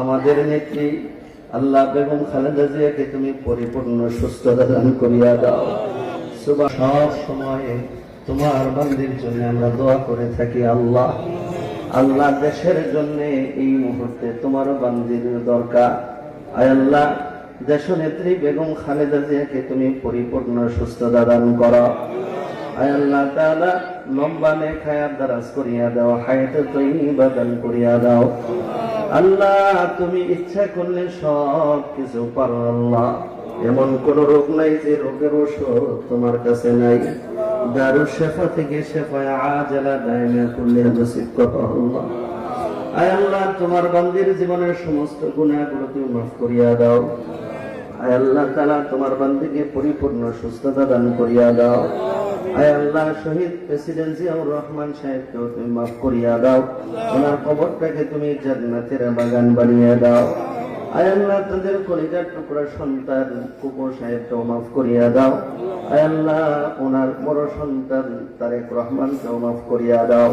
আমাদের নেত্রী আল্লাহ বেগম খালেদা জিয়াকে তুমি পরিপূর্ণ সুস্থতা দান করিয়া দাও। সুবা সব সময়ে তোমার বান্দির জন্য আমরা দোয়া করে থাকি আল্লাহ। আল্লাহ দেশের জন্য এই মুহূর্তে তোমার বান্দির দরকার। আয় আল্লাহ দেশ নেত্রী বেগম খালেদা জিয়াকে তুমি পরিপূর্ণ সুস্থতা দান করো। আয় আল্লাহ লম্বা নেখায়াত দারাজ করিয়া দাও, হায়াতে তৈবা দান করিয়া দাও। আল্লাহ, তুমি ইচ্ছা করলে সব কিছু পারো আল্লাহ। এমন কোন রোগ নাই যে রোগের ওষুধ তোমার কাছে নাই। দারু শেফা থেকে শেফায় আজালা দায়না করলে নসিব করো আল্লাহ। আয় আল্লাহ, তোমার বান্দির জীবনের সমস্ত গুণাগুলো তুমি মাফ করিয়া দাও। আয় আল্লাহ তালা তোমার বান্দিকে পরিপূর্ণ সুস্থতা দান করিয়া দাও। আয় শহীদ প্রেসিডেন্ট তুমি মাফ করিয়া দাও। ওনার কবরটাকে তুমি জান্নাতের বাগান সন্তান কুকুর সাহেবকেও মাফ করিয়া দাও। আয় ওনার বড় সন্তান তারেক রহমানকেও মাফ করিয়া দাও।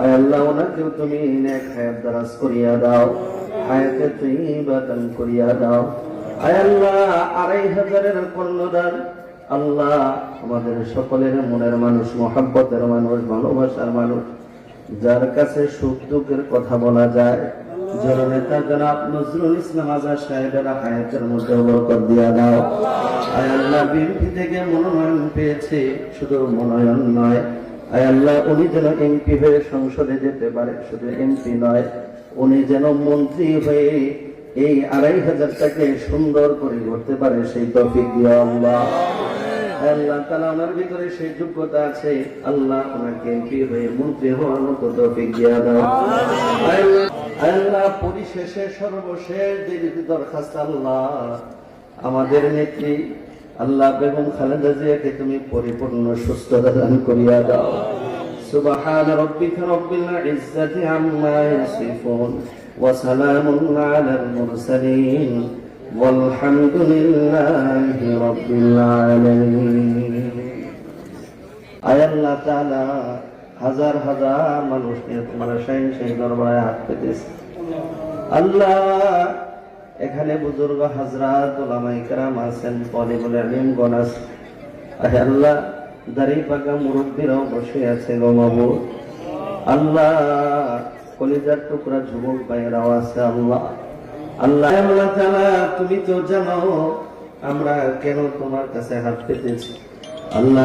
আয় ওনাকেও তুমি নেক হায়াত দারাজ করিয়া দাও। হায়াতে তুই বাদান করিয়া দাও। আয় আল্লাহ, আড়াই হাজারের কর্ণদান আল্লাহ আমাদের সকলের মনের মানুষ, মহাব্বতের মানুষ, ভালোবাসার মানুষ, যার কাছে সুখ দুঃখের কথা বলা যায়। মনোনয়ন পেয়েছে, শুধু মনোনয়ন নয়। উনি যেন হয়ে সংসদে যেতে পারে, শুধু এমপি নয়, উনি যেন মন্ত্রী হয়ে এই আড়াই হাজার টাকা সুন্দর করে করতে পারে সেই তফিক দিয়া আল্লাহ। আমাদের নেত্রী, আল্লাহ বেগম খালেদা জিয়াকে তুমি পরিপূর্ণ সুস্থতা দান করিয়া দাও। সুবাহ وسلام على المرسلين والحمد لله رب العالمين আয় আল্লাহ তাআলা হাজার হাজার মানুষ নিয়ে তোমার শাহিন সেই দরবারে হাত পেতেছে আল্লাহ এখানে বুজুর্গ হাজরাত ওলামাই কেরাম আছেন তলিবুল ইলমগণ আছে আহে আল্লাহ দাড়ি পাকা মুরব্বীরাও বসে আছে গো মাবুদ আল্লাহ কলিজার টুকরা যুবক ভাইয়েরাও আছে, আল্লাহ। আল্লাহ আল্লাহ তালা তুমি তো জানো আমরা কেন তোমার কাছে হাত পেতেছি? আল্লাহ